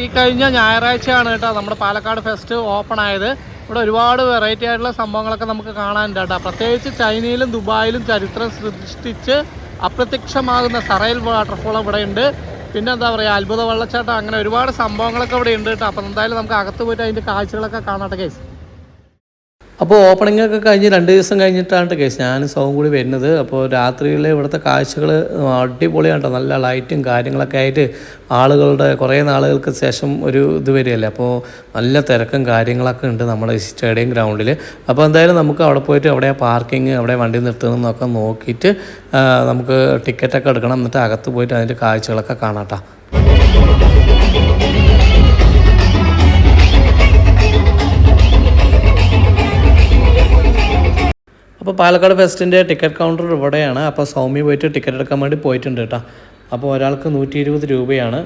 ഈ കഴിഞ്ഞ ഞായറാഴ്ചയാണ് കേട്ടോ നമ്മുടെ പാലക്കാട് ഫെസ്റ്റ് ഓപ്പൺ ആയത്. ഇവിടെ ഒരുപാട് വെറൈറ്റി ആയിട്ടുള്ള സംഭവങ്ങളൊക്കെ നമുക്ക് കാണാനുണ്ട് കേട്ടോ. പ്രത്യേകിച്ച് ചൈനയിലും ദുബായിലും ചരിത്രം സൃഷ്ടിച്ച് അപ്രത്യക്ഷമാകുന്ന സറയിൽ വാട്ടർഫോൾ ഇവിടെ ഉണ്ട്. പിന്നെ എന്താ പറയുക അത്ഭുത വെള്ളച്ചാട്ടം അങ്ങനെ ഒരുപാട് സംഭവങ്ങളൊക്കെ ഇവിടെ ഉണ്ട് കേട്ടോ. അപ്പം എന്തായാലും നമുക്ക് അകത്ത് പോയിട്ട് അതിന്റെ കാഴ്ചകളൊക്കെ കാണാട്ടെ കേസ് അപ്പോൾ ഓപ്പണിംഗ് ഒക്കെ കഴിഞ്ഞ് രണ്ട് ദിവസം കഴിഞ്ഞിട്ടാണ് കേസ്. ഞാനും സൗവും കൂടി വരുന്നത്. അപ്പോൾ രാത്രിയിലെ ഇവിടുത്തെ കാഴ്ചകൾ അടിപൊളിയാണ് നല്ല ലൈറ്റും കാര്യങ്ങളൊക്കെ ആയിട്ട് ആളുകളുടെ കുറേ നാളുകൾക്ക് ശേഷം ഒരു ഇത് വരികയല്ലേ. അപ്പോൾ നല്ല തിരക്കും കാര്യങ്ങളൊക്കെ ഉണ്ട് നമ്മുടെ സ്റ്റേഡിയം ഗ്രൗണ്ടിൽ. അപ്പോൾ എന്തായാലും നമുക്ക് അവിടെ പോയിട്ട് അവിടെ പാർക്കിംഗ് അവിടെ വണ്ടി നിർത്തണമെന്നൊക്കെ നോക്കിയിട്ട് നമുക്ക് ടിക്കറ്റൊക്കെ എടുക്കണം. എന്നിട്ട് അകത്ത് പോയിട്ട് അതിന്റെ കാഴ്ചകളൊക്കെ കാണാം അപ്പോൾ പാലക്കാട് ഫെസ്റ്റിന്റെ ടിക്കറ്റ് കൗണ്ടർ ഇവിടെയാണ്. അപ്പോൾ സൗമ്യ പോയിട്ട് ടിക്കറ്റ് എടുക്കാൻ വേണ്ടി പോയിട്ടുണ്ട് കേട്ടോ. അപ്പോൾ ഒരാൾക്ക് നൂറ്റി ഇരുപത് രൂപയാണ്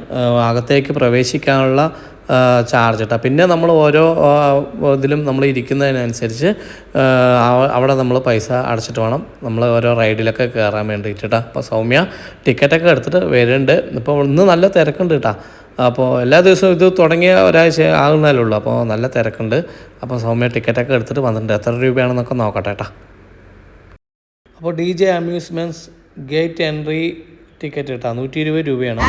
അകത്തേക്ക് പ്രവേശിക്കാനുള്ള ചാർജ് കേട്ടോ. പിന്നെ നമ്മൾ ഓരോ ഇതിലും നമ്മൾ ഇരിക്കുന്നതിനനുസരിച്ച് അവിടെ നമ്മൾ പൈസ അടച്ചിട്ട് വേണം. നമ്മൾ ഓരോ റൈഡിലൊക്കെ കയറാൻ വേണ്ടിയിട്ട് കേട്ടോ. അപ്പോൾ സൗമ്യ ടിക്കറ്റൊക്കെ എടുത്തിട്ട് വരുന്നുണ്ട്. ഇപ്പോൾ ഇന്ന് നല്ല തിരക്കുണ്ട് കേട്ടോ. അപ്പോൾ എല്ലാ ദിവസവും ഇത് തുടങ്ങിയ ഒരാഴ്ച ആകുന്നതല്ലേ ഉള്ളൂ. അപ്പോൾ നല്ല തിരക്കുണ്ട്. അപ്പോൾ സൗമ്യ ടിക്കറ്റൊക്കെ എടുത്തിട്ട് വന്നിട്ടുണ്ട്. എത്ര രൂപയാണെന്നൊക്കെ നോക്കട്ടെ കേട്ടോ. അപ്പോൾ D J amusements gate entry ticket കേട്ടോ. നൂറ്റി ഇരുപത് രൂപയാണ്.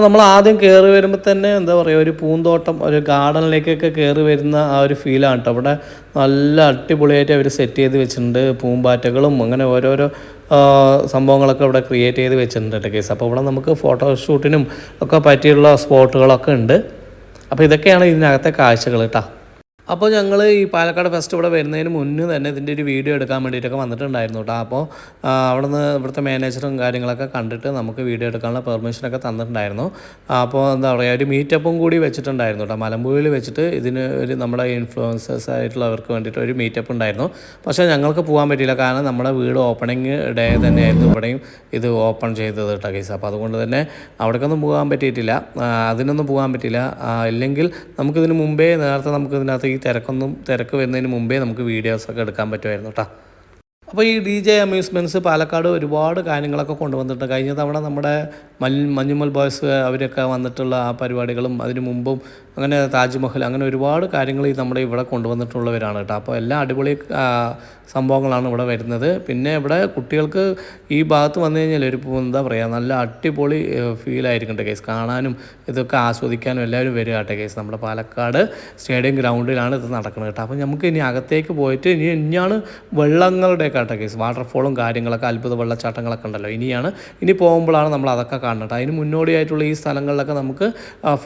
അപ്പോൾ നമ്മൾ ആദ്യം കയറി വരുമ്പോൾ തന്നെ എന്താ പറയുക ഒരു പൂന്തോട്ടം ഒരു ഗാർഡനിലേക്കൊക്കെ കയറി വരുന്ന ആ ഒരു ഫീലാണ് കേട്ടോ അവിടെ നല്ല അടിപൊളിയായിട്ട് അവർ സെറ്റ് ചെയ്ത് വെച്ചിട്ടുണ്ട്. പൂമ്പാറ്റകളും അങ്ങനെ ഓരോരോ സംഭവങ്ങളൊക്കെ ഇവിടെ ക്രിയേറ്റ് ചെയ്ത് വെച്ചിട്ടുണ്ട് കേസ് അപ്പോൾ ഇവിടെ നമുക്ക് ഫോട്ടോഷൂട്ടിനും ഒക്കെ പറ്റിയുള്ള സ്പോട്ടുകളൊക്കെ ഉണ്ട്. അപ്പോൾ ഇതൊക്കെയാണ് ഇതിനകത്തെ കാഴ്ചകൾ കേട്ടോ അപ്പോൾ ഞങ്ങൾ ഈ പാലക്കാട് ഫെസ്റ്റ് ഇവിടെ വരുന്നതിന് മുന്നേ തന്നെ ഇതിന്റെ ഒരു വീഡിയോ എടുക്കാൻ വേണ്ടിയിട്ടൊക്കെ വന്നിട്ടുണ്ടായിരുന്നു കേട്ടോ. അപ്പോൾ അവിടുന്ന് ഇവിടുത്തെ മാനേജറും കാര്യങ്ങളൊക്കെ കണ്ടിട്ട് നമുക്ക് വീഡിയോ എടുക്കാനുള്ള പെർമിഷനൊക്കെ തന്നിട്ടുണ്ടായിരുന്നു. അപ്പോൾ എന്താ പറയുക ഒരു മീറ്റപ്പും കൂടി വെച്ചിട്ടുണ്ടായിരുന്നു കേട്ടോ. മലമ്പുഴയിൽ വെച്ചിട്ട് ഇതിന് ഒരു നമ്മുടെ ഇൻഫ്ലുവൻസേഴ്സ് ആയിട്ടുള്ളവർക്ക് വേണ്ടിയിട്ട് ഒരു മീറ്റപ്പ് ഉണ്ടായിരുന്നു. പക്ഷേ ഞങ്ങൾക്ക് പോകാൻ പറ്റിയില്ല. കാരണം നമ്മുടെ വീട് ഓപ്പണിങ് ഡേ തന്നെയായിരുന്നു ഇവിടെയും ഇത് ഓപ്പൺ ചെയ്തത് കേട്ടോ കേസ് അപ്പോൾ അതുകൊണ്ട് തന്നെ അവിടേക്കൊന്നും പോകാൻ പറ്റിയിട്ടില്ല. അതിനൊന്നും പോകാൻ പറ്റില്ല ആ, ഇല്ലെങ്കിൽ നമുക്കിതിന് മുമ്പേ നേരത്തെ നമുക്കിതിനകത്ത് ഈ തിരക്കൊന്നും തിരക്ക് വരുന്നതിന് മുമ്പേ നമുക്ക് വീഡിയോസൊക്കെ എടുക്കാൻ പറ്റുമായിരുന്നു കേട്ടോ അപ്പോൾ ഈ ഡി ജെ അമ്യൂസ്മെന്റ്സ് പാലക്കാട് ഒരുപാട് കാര്യങ്ങളൊക്കെ കൊണ്ടുവന്നിട്ടുണ്ട്. കഴിഞ്ഞ തവണ നമ്മുടെ മൽ മഞ്ഞുമൽ ബോയ്സ് അവരൊക്കെ വന്നിട്ടുള്ള ആ പരിപാടികളും അതിനു മുമ്പും അങ്ങനെ താജ്മഹൽ അങ്ങനെ ഒരുപാട് കാര്യങ്ങൾ ഈ നമ്മുടെ ഇവിടെ കൊണ്ടുവന്നിട്ടുള്ളവരാണ് കേട്ടോ. അപ്പോൾ എല്ലാ അടിപൊളി സംഭവങ്ങളാണ് ഇവിടെ വരുന്നത്. പിന്നെ ഇവിടെ കുട്ടികൾക്ക് ഈ ഭാഗത്ത് വന്നു കഴിഞ്ഞാൽ ഒരു എന്താ പറയുക നല്ല അടിപൊളി ഫീലായിരിക്കും കേട്ടോ കേസ് കാണാനും ഇതൊക്കെ ആസ്വദിക്കാനും എല്ലാവരും വരിക കേട്ടോ കേസ് നമ്മുടെ പാലക്കാട് സ്റ്റേഡിയം ഗ്രൗണ്ടിലാണ് ഇത് നടക്കുന്നത് കേട്ടോ. അപ്പോൾ നമുക്ക് ഇനി അകത്തേക്ക് പോയിട്ട് ഇനി ഇനിയാണ് വെള്ളങ്ങളുടെ കേട്ടോ കേസ്. വാട്ടർഫോളും കാര്യങ്ങളൊക്കെ അത്ഭുത വെള്ളച്ചാട്ടങ്ങളൊക്കെ ഉണ്ടല്ലോ. ഇനിയാണ് ഇനി പോകുമ്പോഴാണ് നമ്മൾ അതൊക്കെ കാണുന്നത് അതിന് മുന്നോടിയായിട്ടുള്ള ഈ സ്ഥലങ്ങളിലൊക്കെ നമുക്ക്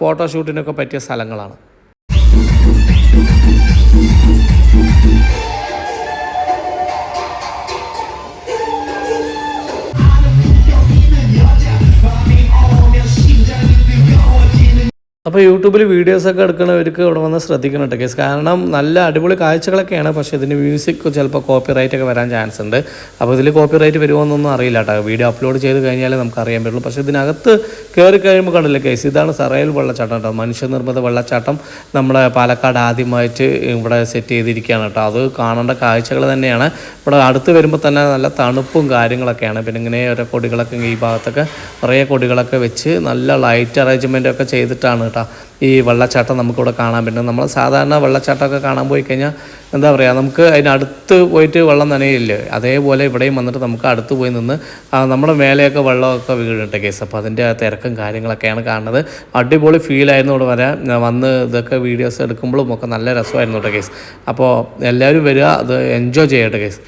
ഫോട്ടോഷൂട്ടിനൊക്കെ പറ്റിയ സ്ഥലങ്ങളാണ്. അപ്പോൾ യൂട്യൂബിൽ വീഡിയോസൊക്കെ എടുക്കുന്നവർക്ക് ഇവിടെ വന്ന് ശ്രദ്ധിക്കണം കേട്ടോ കേസ് കാരണം നല്ല അടിപൊളി കാഴ്ചകളൊക്കെയാണ്. പക്ഷേ ഇതിന് മ്യൂസിക് ചിലപ്പോൾ കോപ്പിറൈറ്റ് ഒക്കെ വരാൻ ചാൻസ് ഉണ്ട്. അപ്പോൾ ഇതിൽ കോപ്പിറൈറ്റ് വരുമോ എന്നൊന്നും അറിയില്ല കേട്ടോ വീഡിയോ അപ്ലോഡ് ചെയ്ത് കഴിഞ്ഞാലേ നമുക്ക് അറിയാൻ പറ്റുള്ളൂ. പക്ഷേ ഇതിനകത്ത് കയറി കഴിയുമ്പോൾ കണ്ടില്ല കേസ് ഇതാണ് സറയൽ വെള്ളച്ചാട്ടം കേട്ടോ മനുഷ്യനിർമ്മിത വെള്ളച്ചാട്ടം നമ്മുടെ പാലക്കാട് ആദ്യമായിട്ട് ഇവിടെ സെറ്റ് ചെയ്തിരിക്കുകയാണ് കേട്ടോ അത് കാണേണ്ട കാഴ്ചകൾ തന്നെയാണ്. ഇവിടെ അടുത്ത് വരുമ്പോൾ തന്നെ നല്ല തണുപ്പും കാര്യങ്ങളൊക്കെയാണ്. പിന്നെ ഇങ്ങനെ ഓരോ കൊടികളൊക്കെ ഈ ഭാഗത്തൊക്കെ കുറേ കൊടികളൊക്കെ വെച്ച് നല്ല ലൈറ്റ് അറേഞ്ച്മെന്റൊക്കെ ചെയ്തിട്ടാണ് കേട്ടോ ഈ വെള്ളച്ചാട്ടം നമുക്കിവിടെ കാണാൻ പറ്റും. നമ്മൾ സാധാരണ വെള്ളച്ചാട്ടമൊക്കെ കാണാൻ പോയി കഴിഞ്ഞാൽ എന്താ പറയുക നമുക്ക് അതിനടുത്ത് പോയിട്ട് വെള്ളം നനയില്ലേ. അതേപോലെ ഇവിടെയും വന്നിട്ട് നമുക്ക് അടുത്ത് പോയി നിന്ന് നമ്മുടെ മേലെയൊക്കെ വെള്ളമൊക്കെ വീഴുന്നുണ്ട് കേസ് അപ്പോൾ അതിന്റെ തിരക്കും കാര്യങ്ങളൊക്കെയാണ് കാണുന്നത്. അടിപൊളി ഫീലായിരുന്നു ഇവിടെ വരാൻ. വന്ന് ഇതൊക്കെ വീഡിയോസ് എടുക്കുമ്പോഴും ഒക്കെ നല്ല രസമായിരുന്നു കേട്ടോ കേസ്. അപ്പോൾ എല്ലാവരും വരിക അത് എൻജോയ് ചെയ്യട്ടെ കേസ്.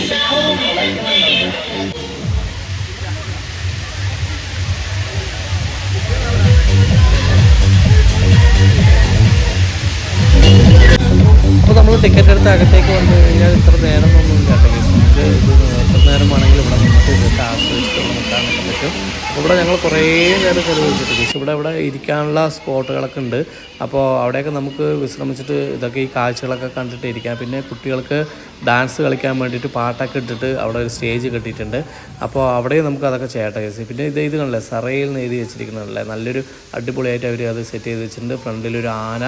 like it. ടിക്കറ്റ് എടുത്ത് അകത്തേക്ക് വന്നു കഴിഞ്ഞാൽ ഇത്ര നേരം ഒന്നും ഇല്ല കേട്ടോ നമുക്ക് ഇത് എത്ര നേരം വേണമെങ്കിൽ ഇവിടെ നമുക്ക് ഇതൊക്കെ ആസ്വദിച്ചിട്ട് നിൽക്കാനൊക്കെ പറ്റും. ഇവിടെ ഞങ്ങൾ കുറേ നേരം ചെലവഴിച്ചിട്ട് ഗൈസ് ഇവിടെ ഇവിടെ ഇരിക്കാനുള്ള സ്പോട്ടുകളൊക്കെ ഉണ്ട്. അപ്പോൾ അവിടെയൊക്കെ നമുക്ക് വിശ്രമിച്ചിട്ട് ഇതൊക്കെ ഈ കാഴ്ചകളൊക്കെ കണ്ടിട്ട് ഇരിക്കാം. പിന്നെ കുട്ടികൾക്ക് ഡാൻസ് കളിക്കാൻ വേണ്ടിയിട്ട് പാട്ടൊക്കെ ഇട്ടിട്ട് അവിടെ ഒരു സ്റ്റേജ് കെട്ടിയിട്ടുണ്ട്. അപ്പോൾ അവിടെ നമുക്ക് അതൊക്കെ ചെയ്യട്ടെ ഗൈസ് പിന്നെ ഇത് ഇത് കണ്ടല്ലേ? സറയിൽ നിന്ന് എഴുതി വെച്ചിരിക്കുന്നതല്ലേ? നല്ലൊരു അടിപൊളിയായിട്ട് അവർ അത് സെറ്റ് ചെയ്ത് വെച്ചിട്ടുണ്ട്. ഫ്രണ്ടിലൊരു ആന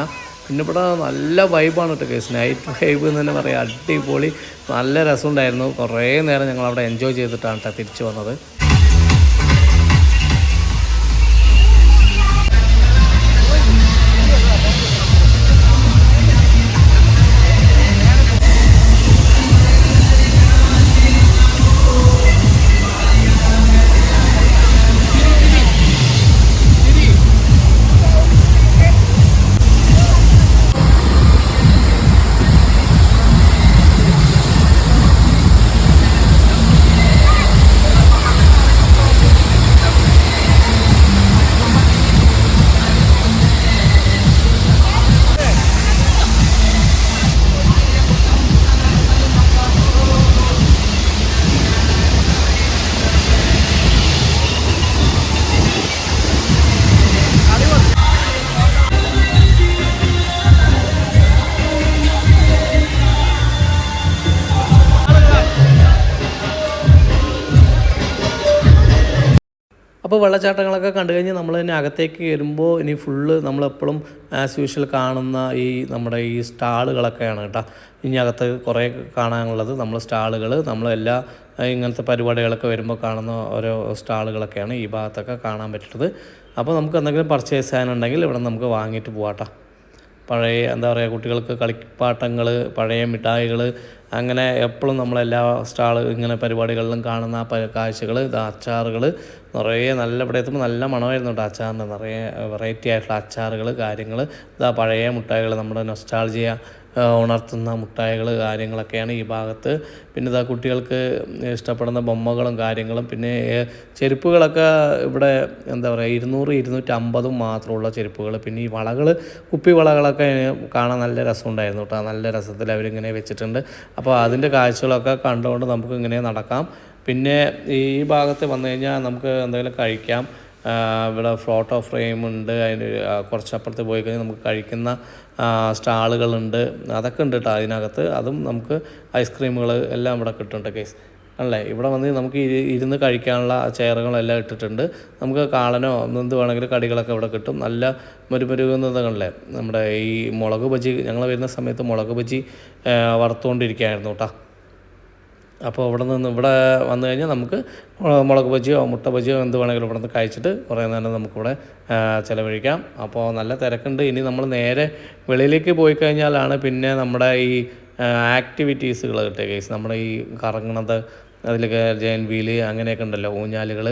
പിന്നെ ഇവിടെ നല്ല വൈബാണ് കേട്ടോ കേസ്. നൈറ്റ് വൈബ് എന്ന് തന്നെ പറയാം. അടിപൊളി. നല്ല രസമുണ്ടായിരുന്നു. കുറേ നേരം ഞങ്ങൾ അവിടെ എൻജോയ് ചെയ്തിട്ടാണ് കേട്ടോ തിരിച്ചു വന്നത്. അപ്പോൾ വെള്ളച്ചാട്ടങ്ങളൊക്കെ കണ്ടു കഴിഞ്ഞ് നമ്മൾ തന്നെ അകത്തേക്ക് വരുമ്പോൾ ഇനി ഫുള്ള് നമ്മളെപ്പോഴും ആസ് യൂഷ്വൽ കാണുന്ന ഈ നമ്മുടെ ഈ സ്റ്റാളുകളൊക്കെയാണ് കേട്ടോ. ഇനി അകത്ത് കുറേ കാണാനുള്ളത് നമ്മൾ സ്റ്റാളുകൾ നമ്മളെല്ലാ ഇങ്ങനത്തെ പരിപാടികളൊക്കെ വരുമ്പോൾ കാണുന്ന ഓരോ സ്റ്റാളുകളൊക്കെയാണ് ഈ ഭാഗത്തൊക്കെ കാണാൻ പറ്റുന്നത്. അപ്പോൾ നമുക്ക് എന്തെങ്കിലും പർച്ചേസ് ചെയ്യാനുണ്ടെങ്കിൽ ഇവിടെ നമുക്ക് വാങ്ങിയിട്ട് പോവാട്ടോ പഴയ എന്താ പറയുക കുട്ടികൾക്ക് കളിപ്പാട്ടങ്ങൾ പഴയ മിഠായികൾ അങ്ങനെ എപ്പോഴും നമ്മളെല്ലാ സ്റ്റാൾ ഇങ്ങനെ പരിപാടികളിലും കാണുന്ന ആ കാഴ്ചകൾ അച്ചാറുകൾ നിറയെ നല്ല ഇവിടെ എത്തുമ്പോൾ നല്ല മണമായിരുന്നു കേട്ടോ അച്ചാറിന്റെ നിറയെ വെറൈറ്റി ആയിട്ടുള്ള അച്ചാറുകൾ കാര്യങ്ങൾ ഇതാ പഴയ മുട്ടായികൾ നമ്മുടെ നൊസ്റ്റാൾജിയ ഉണർത്തുന്ന മുട്ടായികൾ കാര്യങ്ങളൊക്കെയാണ് ഈ ഭാഗത്ത്. പിന്നെ ഇതാ കുട്ടികൾക്ക് ഇഷ്ടപ്പെടുന്ന ബൊമ്മകളും കാര്യങ്ങളും. പിന്നെ ചെരുപ്പുകളൊക്കെ ഇവിടെ എന്താ പറയുക ഇരുന്നൂറ് ഇരുന്നൂറ്റി അമ്പതും മാത്രമുള്ള ചെരുപ്പുകൾ പിന്നെ ഈ വളകൾ കുപ്പി വളകളൊക്കെ കാണാൻ നല്ല രസമുണ്ടായിരുന്നു കേട്ടോ. നല്ല രസത്തിൽ അവരിങ്ങനെ വെച്ചിട്ടുണ്ട്. അപ്പോൾ അതിന്റെ കാഴ്ചകളൊക്കെ കണ്ടുകൊണ്ട് നമുക്ക് ഇങ്ങനെ നടക്കാം. പിന്നെ ഈ ഭാഗത്ത് വന്നു കഴിഞ്ഞാൽ നമുക്ക് എന്തെങ്കിലും കഴിക്കാം. ഇവിടെ ഫോട്ടോ ഫ്രെയിം ഉണ്ട്. അതിന് കുറച്ചപ്പുറത്ത് പോയി കഴിഞ്ഞാൽ നമുക്ക് കഴിക്കുന്ന സ്റ്റാളുകളുണ്ട്. അതൊക്കെ ഉണ്ട് കേട്ടോ അതിനകത്ത് അതും നമുക്ക് ഐസ്ക്രീമുകൾ എല്ലാം ഇവിടെ കിട്ടുന്നുണ്ട് കേസ് അല്ലേ? ഇവിടെ വന്ന് നമുക്ക് ഇരി- ഇരുന്ന് കഴിക്കാനുള്ള ചെയറുകളെല്ലാം ഇട്ടിട്ടുണ്ട്. നമുക്ക് കാളനോ എന്ത് വേണമെങ്കിലും കടികളൊക്കെ ഇവിടെ കിട്ടും. നല്ല മുരുമുരുകുന്നതല്ലേ നമ്മുടെ ഈ മുളക് ബജി ഞങ്ങൾ വരുന്ന സമയത്ത് മുളക് ബജി വറുത്തുകൊണ്ടിരിക്കുകയായിരുന്നു കേട്ടോ. അപ്പോൾ ഇവിടെ നിന്ന് ഇവിടെ വന്നു കഴിഞ്ഞാൽ നമുക്ക് മുളക് ബജിയോ മുട്ട ബജിയോ എന്ത് വേണമെങ്കിലും ഇവിടെ നിന്ന് കഴിച്ചിട്ട് കുറേ നേരം നമുക്കിവിടെ ചിലവഴിക്കാം. അപ്പോൾ നല്ല തിരക്കുണ്ട്. ഇനി നമ്മൾ നേരെ വെളിയിലേക്ക് പോയി കഴിഞ്ഞാലാണ് പിന്നെ നമ്മുടെ ഈ ആക്ടിവിറ്റീസുകൾ കിട്ടുക കേസ് നമ്മുടെ ഈ കറങ്ങണത് അതിലൊക്കെ ജയൻ വീൽ അങ്ങനെയൊക്കെ ഉണ്ടല്ലോ ഊഞ്ഞാലുകൾ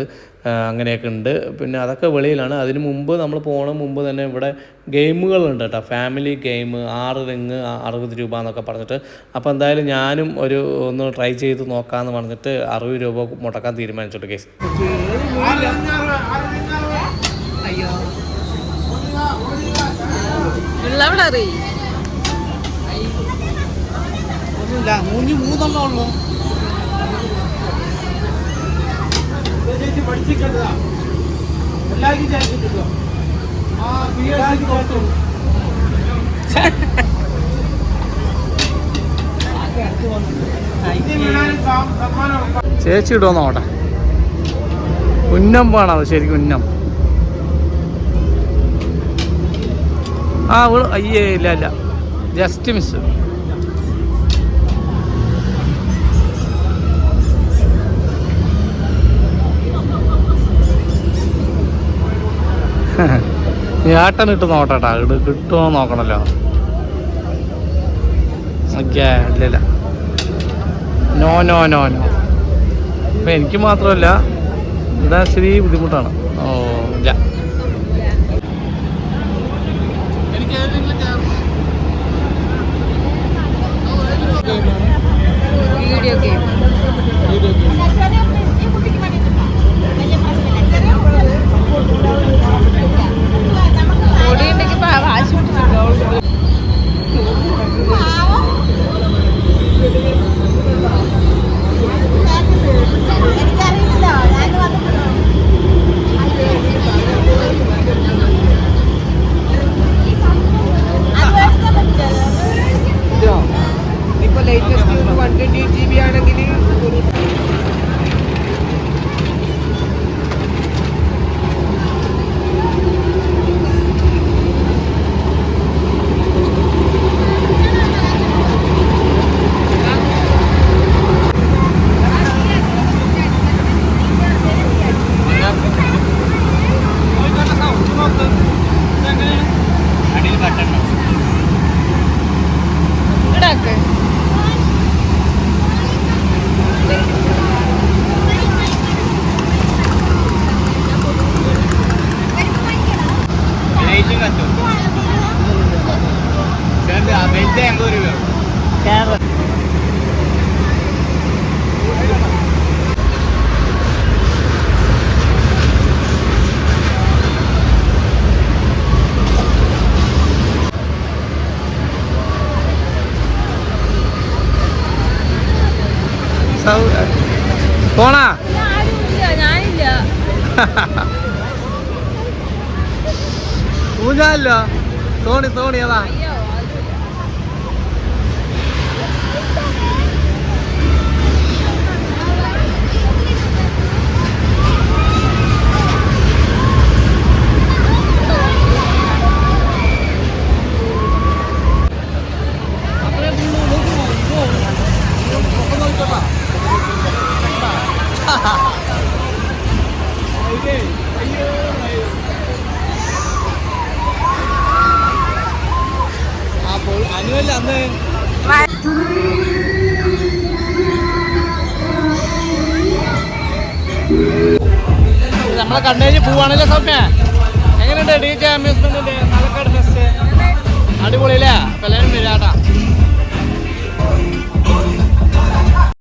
അങ്ങനെയൊക്കെ ഉണ്ട്. പിന്നെ അതൊക്കെ വെളിയിലാണ്. അതിന് മുമ്പ് നമ്മൾ പോകണ മുമ്പ് തന്നെ ഇവിടെ ഗെയിമുകളുണ്ട് കേട്ടോ. ഫാമിലി ഗെയിം ആറ് റിങ് അറുപത് രൂപ എന്നൊക്കെ പറഞ്ഞിട്ട്. അപ്പോൾ എന്തായാലും ഞാനും ഒരു ഒന്ന് ട്രൈ ചെയ്ത് നോക്കാമെന്ന് പറഞ്ഞിട്ട് അറുപത് രൂപ മുടക്കാൻ തീരുമാനിച്ചിട്ട് കേസ് ഉള്ളവിടെ ഒന്നുമില്ല മൂന്ന് മൂന്നെണ്ണം ഉള്ളൂ. ആ ചേച്ചി ഇടുമോ നോട്ടെ ഉന്നം അത് ശരിക്കും ഉന്നം. ആ അയ്യേ ഇല്ല ഇല്ല. ജസ്റ്റ് മിസ് ഏട്ടൻ ഇട്ട് നോട്ടട്ടാ ഇട് കിട്ടുമോ നോക്കണല്ലോ. ഓക്കെ ഇല്ലില്ല. No no no no. അപ്പം എനിക്ക് മാത്രമല്ല ഇവിടെ ശരി ബുദ്ധിമുട്ടാണ്. ഓ ഇല്ല. Дякую. പോണാ? ഞാനില്ല. ഊഞ്ഞാലോ സോണി സോണി അതാ അയ്യോ അനുവല്ല അന്ന് നമ്മളെ കണ്ടേജ് പോവാണല്ലോ സൗമ്യ? എങ്ങനെയുണ്ട്? ഡി ജെ അമ്യൂസ്മെന്റിന്റെ പാലക്കാട് കല്യാണം വരാട്ടാ